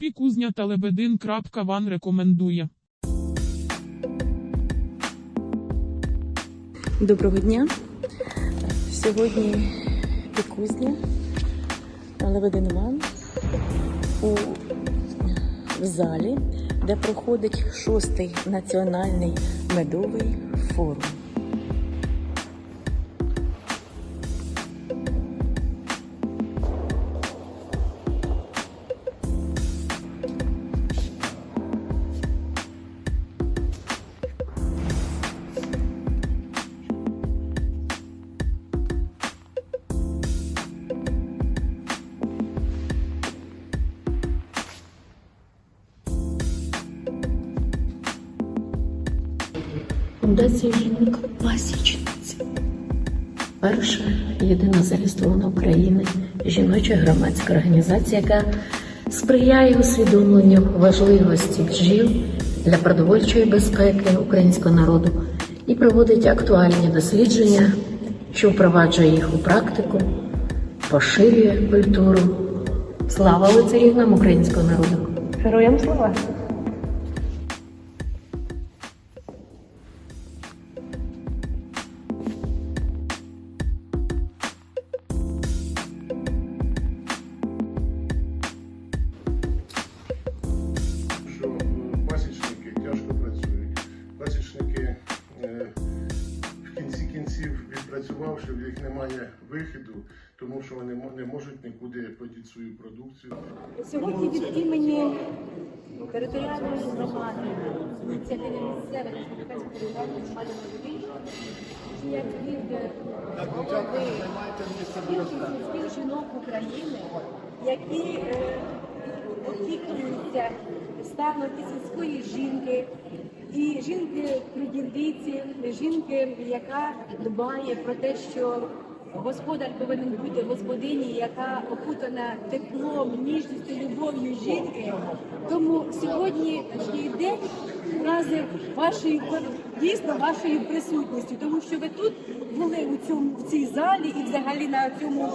Пікузня та лебедин. Ван рекомендує. Доброго дня. Сьогодні пікузня Лебедин Іван у залі, де проходить шостий національний медовий форум. Фундація жінок пасічниці. Перша єдина зареєстрована в Україні жіноча громадська організація, яка сприяє усвідомленню важливості бджіл для продовольчої безпеки українського народу і проводить актуальні дослідження, що впроваджує їх у практику, поширює культуру. Слава лицарівнам українського народу! Героям слава! Них немає вихіду, тому що вони не можуть нікуди подіти свою продукцію. Сьогодні від імені територіальної громади, ініціативи місцевих республіканської територіальної як від жінок України, які е, опікуються станом сільської жінки, і жінки трудівниці, жінки, яка дбає про те, що господар повинен бути господині, яка окутана теплом, ніжністю, любов'ю жінки. Тому сьогодні день вразив вашою дійсно вашою присутністю, тому що ви тут були у цьому в цій залі і взагалі на цьому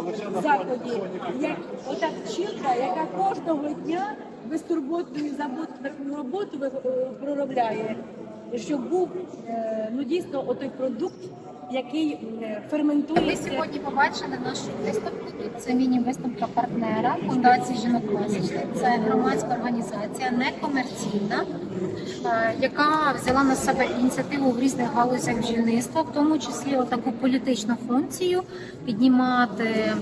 заході, як ота вчилка, яка кожного дня безтурботною заботливу роботу е, проробляє, щоб був е, ну дійсно отой продукт, який е, Ви ферментується. сьогодні побачили нашу виставку. Це міні-виставка партнера Фундації жінок класичних. Це громадська організація, некомерційна, е, яка взяла на себе ініціативу в різних галузях бджільництва, в тому числі таку політичну функцію піднімати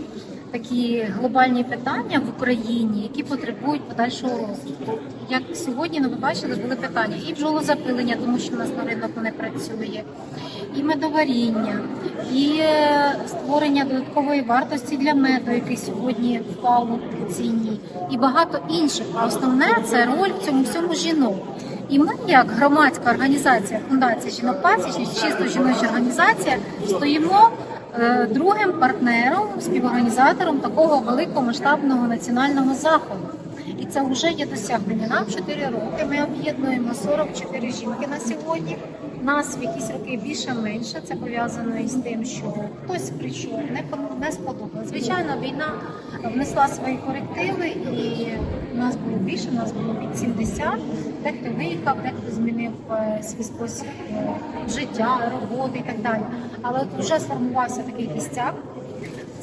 такі глобальні питання в Україні, які потребують подальшого розвитку. Як сьогодні ну, ви бачили, були питання і бджолозапилення, тому що у нас на ринку не працює, і медоваріння, і е, створення додаткової вартості для меду, який сьогодні впав у ціні, і багато інших. А основне це роль в цьому всьому жінок. І ми, як громадська організація Фундація жінок пасічність, чисто жіноча організація, стоїмо е, другим партнером, співорганізатором такого великого масштабного національного заходу. Це вже є досягнення. Нам 4 роки. Ми об'єднуємо 44 жінки на сьогодні. Нас в якісь роки більше менше. Це пов'язано із тим, що хтось прийшов, не не сподобалось. Звичайно, війна внесла свої корективи, і нас було більше, нас було від 70. Дехто виїхав, дехто змінив е, свій спосіб е, життя, роботи і так далі. Але от вже сформувався такий кістяк.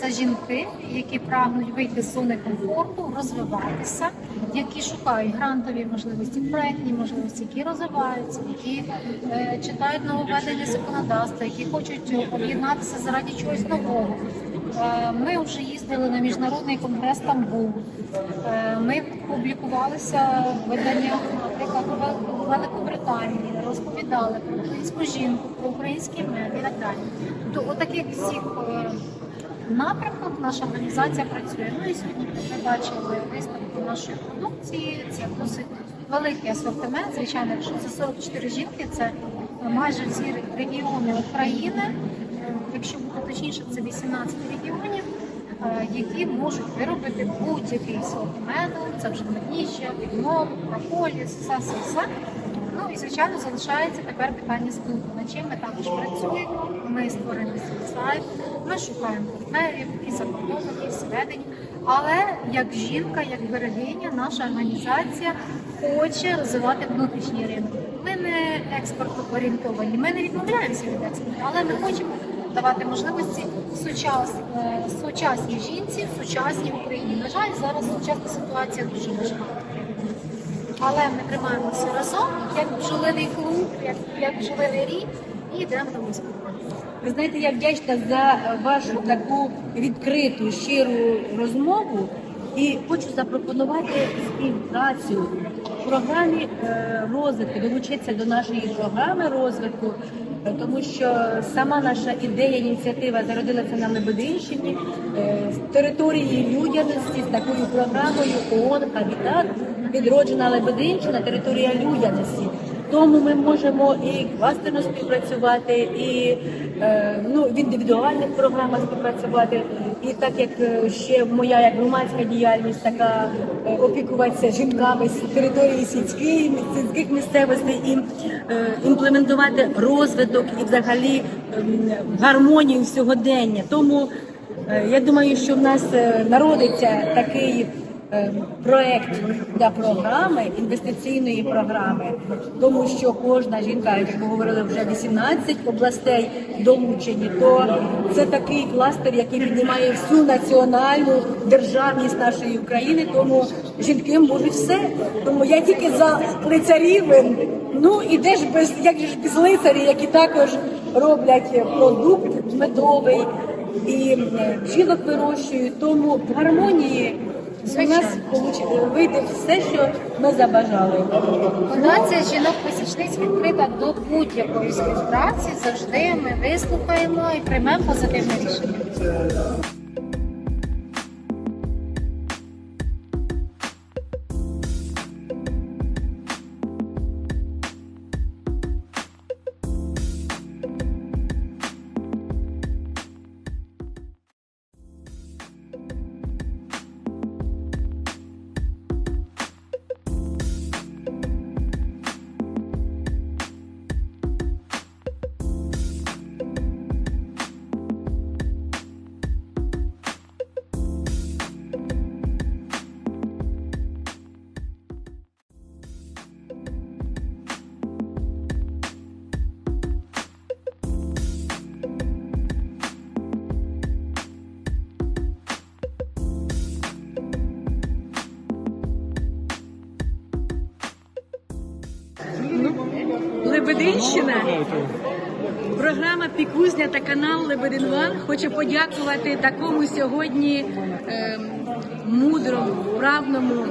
Це жінки, які прагнуть вийти з зони комфорту, розвиватися, які шукають грантові можливості, проектні можливості, які розвиваються, які е, читають нововведення законодавства, які хочуть об'єднатися заради чогось нового. Е, Ми вже їздили на міжнародний конгрес Стамбул. Е, Ми публікувалися в виданнях, наприклад, Великобританії, розповідали про українську жінку, про український мед і так далі. Тобто, отаких всіх е, напрямках наша організація працює. Ну і сьогодні ви бачили виставку нашої продукції. Це досить великий асортимент. Звичайно, якщо це 44 жінки, це майже всі регіони України. Якщо бути точніше, це 18 регіонів. е, Які можуть виробити будь-який сорт це вже медніжжя, відмов, прополіс, все, все, все. Ну і звичайно залишається тепер питання спілку. Над чим ми також працюємо. Ми створили свій сайт, ми шукаємо партнерів і за кордоном, і всередині. Але як жінка, як берегиня, наша організація хоче розвивати внутрішній ринок. Ми не експортно орієнтовані, ми не відмовляємося від експорту, але ми хочемо давати можливості сучас, е, сучасній жінці, сучасній Україні. На жаль, зараз сучасна ситуація дуже важка. Але ми тримаємося разом, як бджолиний клуб, як, як бджолиний рік, і йдемо на успіх. Ви знаєте, я вдячна за вашу таку відкриту, щиру розмову і хочу запропонувати співпрацю в програмі е, розвитку, долучитися до нашої програми розвитку, е, тому що сама наша ідея, ініціатива зародилася на Лебединщині е, з території людяності з такою програмою ООН Хабітат відроджена Лебединщина, територія людяності. Тому ми можемо і кластерно співпрацювати, і е, ну, в індивідуальних програмах співпрацювати. І так як е, ще моя як громадська діяльність така е, опікуватися жінками з території сільської, сільських місцевостей і імплементувати розвиток і взагалі ем, гармонію сьогодення. Тому я думаю, що в нас народиться такий е, проект для програми, інвестиційної програми, тому що кожна жінка, як ми говорили, вже 18 областей долучені, то це такий кластер, який піднімає всю національну державність нашої України. Тому жінки можуть все. Тому я тільки за лицарів. Ну і де ж без як ж без лицарів, які також роблять продукт медовий і е, бджілок вирощують. Тому в гармонії у нас вийде все, що ми забажали. Фундація жінок місячниць відкрита до будь-якої співпраці. Завжди ми вислухаємо і приймемо позитивне рішення. Лебединщина. Програма Пікузня та канал Лебедин Ван хоче подякувати такому сьогодні ем, мудрому, вправному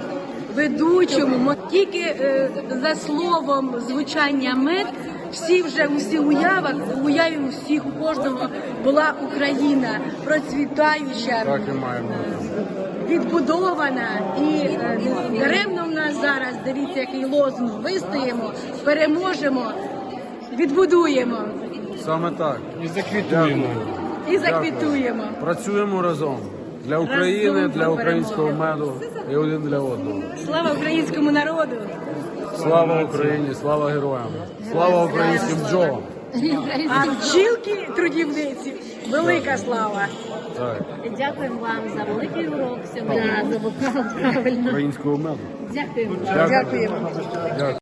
ведучому. Тільки е, за словом звучання мед всі вже усі уявах, уяві всіх у кожного була Україна процвітаюча, Так і має бути. відбудована і е, даремно в нас зараз дивіться, який лозунг вистоїмо, переможемо, відбудуємо Саме так. І заквітуємо. і заквітуємо. Працюємо разом для України, Разом для українського меду і один для одного. Слава українському народу! Слава Україні, слава героям, слава українським бджолам. А бджілки трудівниці велика слава! Так, Дякуємо вам за великий урок сьогодні. Правильно. українського меду. Дякуємо. Дякую. Дякуємо. Дякую.